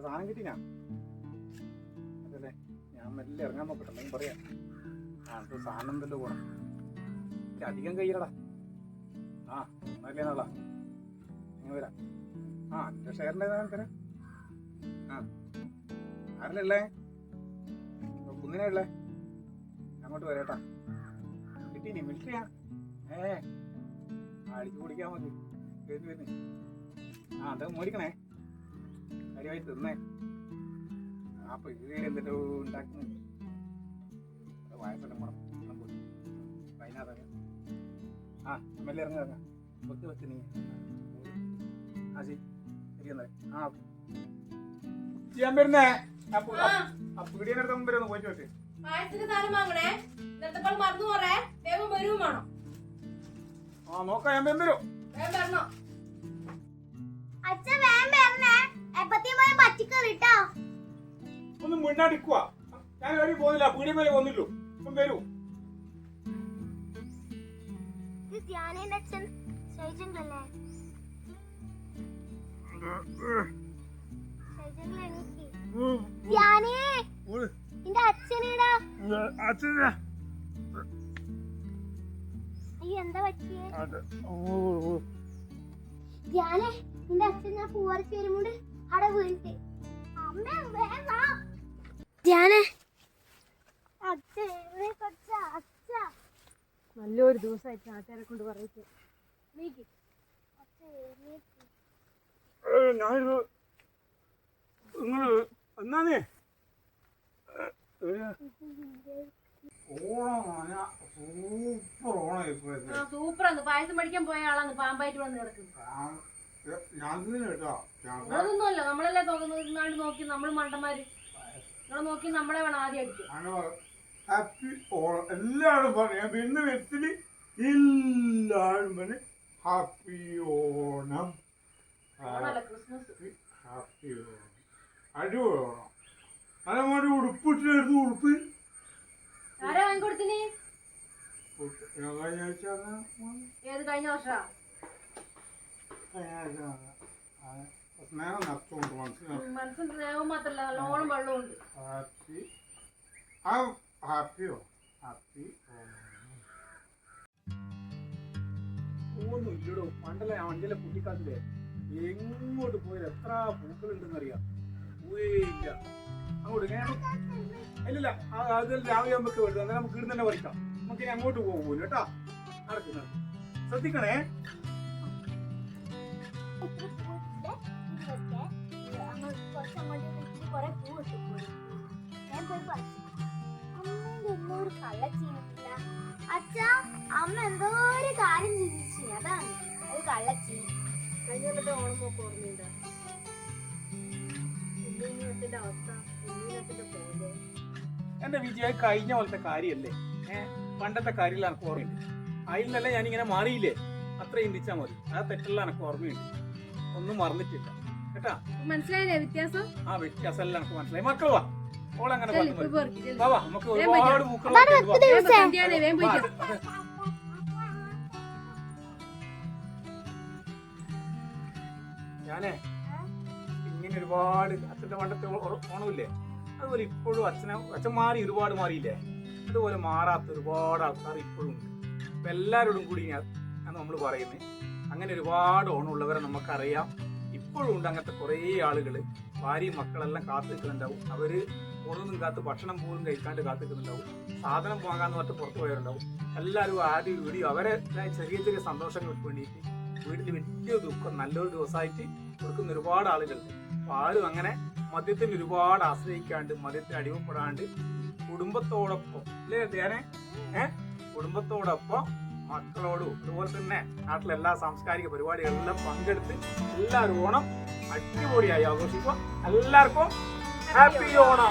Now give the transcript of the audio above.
സാധനം കിട്ടിനാ ഞാൻ മെല്ലെ ഇറങ്ങാൻ നോക്കട്ടെ പറയാം. അത് സാധനം എന്തല്ലോ പോണം. അധികം കയ്യിലടാ. ആ ഒന്നല്ലേ നാളാ. ഇങ്ങനെ വരാം. ആ എന്റെ ഷെയറിന്റെ തരാം. ആ. ആരല്ലേ കുന്നിനെ ഉള്ളേ? അങ്ങോട്ട് വരാട്ടാ. കിട്ടീനി മിലിറ്ററിയാ ഏ അടിച്ചു കുടിക്കാൻ മതി. വരുന്നു വരുന്നു. ആ അത് മോടിക്കണേ കാര്യമായി തിന്നേ. അപ്പൊ പീടി എന്തിട്ടോ ഉണ്ടാക്കുന്നു? എല്ലാം പോയി. വൈകുന്നേരം ആ എ ഇറങ്ങി ഇറങ്ങാം. വെക്ക് വെക്ക് നീ. ആ ശരി. ശരി എന്നാ ആ ഓക്കെ. ചെയ്യാൻ വരുന്നേ. ആ പീടിയുടെ അടുത്ത് മുമ്പ് ഒന്ന് പോയിട്ട് വെക്ക് പായസത്തിന് സാധനം വാങ്ങണേ. നിർത്തപ്പോൾ മറന്നു പോറേ വേഗം വരും വേണം. ആ നോക്കാം ഞാൻ വരും. വേഗം വരണോ. അച്ഛൻ വേഗം വരണേ. ഒന്ന് മുന്നാടിക്കുക ഞാൻ എവിടെ പോകുന്നില്ല. പീടിയ മേലെ വന്നില്ലോ. ഇപ്പം വരൂ. എന്താ പറ്റിയേ? ധ്യാനേ നിന്റെ അച്ഛൻ ഞാൻ പൂവരച്ച് വരുമ്പോണ്ട് നല്ലൊരു ദിവസമായിട്ട് നാട്ടുകാരെ കൊണ്ട് പറയട്ടെ നീക്ക് അച്ഛ എഴുന്നേറ്റ് ഞാനിത് നിങ്ങൾ എന്നാന്നേ ആണ് പായസം പഠിക്കാൻ പോയ ആളാണ് പാമ്പായിട്ട് വന്ന് കിടക്കുന്നത് അതൊന്നുമല്ല നമ്മളല്ലേ തോന്നുന്നാണ്ട് നോക്കി നമ്മൾ മണ്ടന്മാര്. നമ്മളെ നോക്കി നമ്മളെ വേണം ആദ്യം അടിക്കും എല്ലാവരും പറയാം പിന്നെ വ്യക്തിയിൽ എല്ലാവരും പറഞ്ഞു ഹാപ്പി ഓണം. ഹാപ്പി ഓണം. അടിപൊളി ഓണം. അതേമാതിരി ഉടുപ്പിട്ടെടുത്ത് ഉടുപ്പ്. ആരാ വാങ്ങിക്കൊടുത്തിന്? കഴിഞ്ഞ ആഴ്ച ഏത് കഴിഞ്ഞ വർഷാ കഴിഞ്ഞ ആഴ്ച വന്ന് ആ സ്നേഹം നിറച്ചുകൊണ്ട് മനസ്സിലാക്കി മനസ്സിന് സ്നേഹം മാത്രല്ല നല്ലോണം വെള്ളമുണ്ട്. ഹാപ്പി ആ ഹാപ്പിയോ ഹാപ്പി ഒന്നും ഇല്ലടോ പണ്ടല്ലേ വണ്ടിയിലെ കുട്ടിക്കാലത്തിലെ എങ്ങോട്ട് പോയത് എത്ര പൂക്കളുണ്ടെന്ന് അറിയാം പോയില്ല അങ്ങോട്ട് ഇല്ലില്ല. ആ, അത് രാവിലെ നമുക്ക് വേണ്ടത് അന്നേരം നമുക്ക് ഇടുന്ന് തന്നെ പറിക്കാം. നമുക്ക് അങ്ങോട്ട് പോകുമല്ലോ കേട്ടോ. കൊറേ പൂ ഇട്ടുപോയി ഞാൻ പോയി പറിച്ചു അമ്മേന്റെ എന്തോ ഒരു കള്ള ചീനിട്ടില്ല അച്ഛാ അമ്മ എന്തോ ഒരു കാര്യം ചിന്തിച്ചു. അതാണ് ഒരു കള്ളച്ചീനി. കഴിഞ്ഞ കൊല്ലത്തെ ഓണം നോക്ക് ഓർമ്മയുണ്ട്? അവസ്ഥ എന്റെ വിജയ കഴിഞ്ഞ പോലത്തെ കാര്യല്ലേ ഏഹ് പണ്ടത്തെ കാര്യമില്ല എനിക്ക് ഓർമ്മയുണ്ട്. അതിൽ നിന്നല്ല ഞാനിങ്ങനെ മാറിയില്ലേ? അത്ര ചിന്തിച്ചാൽ മതി. ആ തെറ്റെല്ലാം എനിക്ക് ഓർമ്മയുണ്ട്. ഒന്നും മറന്നിട്ടില്ല. കേട്ടാ? മനസ്സിലായില്ലേ വ്യത്യാസം? ആ വ്യത്യാസമെല്ലാം നമുക്ക് മനസ്സിലായി. മക്കൾ വാ. ഓളങ്ങനെ നമുക്ക് ഒരുപാട്. അത്. ഞാനേ ഇങ്ങനെ ഒരുപാട് അച്ഛന്റെ പണ്ടത്തെ ഓണമില്ലേ? അതുപോലെ ഇപ്പോഴും അച്ഛനെ അച്ഛൻ മാറി ഒരുപാട് മാറിയില്ലേ? അതുപോലെ മാറാത്ത ഒരുപാട് ആൾക്കാർ ഇപ്പോഴും ഉണ്ട്. അപ്പൊ എല്ലാവരോടും കൂടി ഞാൻ നമ്മൾ പറയുന്നത് അങ്ങനെ ഒരുപാട് ഓണമുള്ളവരെ നമുക്കറിയാം. ഇപ്പോഴും ഉണ്ട് അങ്ങനത്തെ കുറേ ആളുകൾ ഭാര്യയും മക്കളെല്ലാം കാത്തു നിൽക്കുന്നുണ്ടാവും അവർ ഓണൊന്നും കാത്ത് ഭക്ഷണം പോലും കഴിക്കാണ്ട് കാത്തു നിൽക്കുന്നുണ്ടാവും സാധനം വാങ്ങാന്ന് പറഞ്ഞിട്ട് പുറത്തു പോയവരുണ്ടാവും. എല്ലാവരും ആദ്യം വീഡിയോ അവരെ ചെറിയ ചെറിയ സന്തോഷങ്ങൾക്ക് വേണ്ടിയിട്ട് വീട്ടിൽ വലിയ ദുഃഖം നല്ലൊരു ദിവസമായിട്ട് കൊടുക്കുന്ന ഒരുപാട് ആളുകളുണ്ട്. അപ്പൊ ആരും അങ്ങനെ മദ്യത്തിന് ഒരുപാട് ആശ്രയിക്കാണ്ട് മദ്യത്തിന് അടിമപ്പെടാണ്ട് കുടുംബത്തോടൊപ്പം. അല്ലേ ധ്യാനെ? ഏ? കുടുംബത്തോടൊപ്പം മക്കളോടും അതുപോലെ തന്നെ നാട്ടിലെ എല്ലാ സാംസ്കാരിക പരിപാടികളിലും പങ്കെടുത്ത് എല്ലാവരും ഓണം അടിപൊളിയായി ആഘോഷിക്കുക. എല്ലാവർക്കും ഹാപ്പി ഓണം.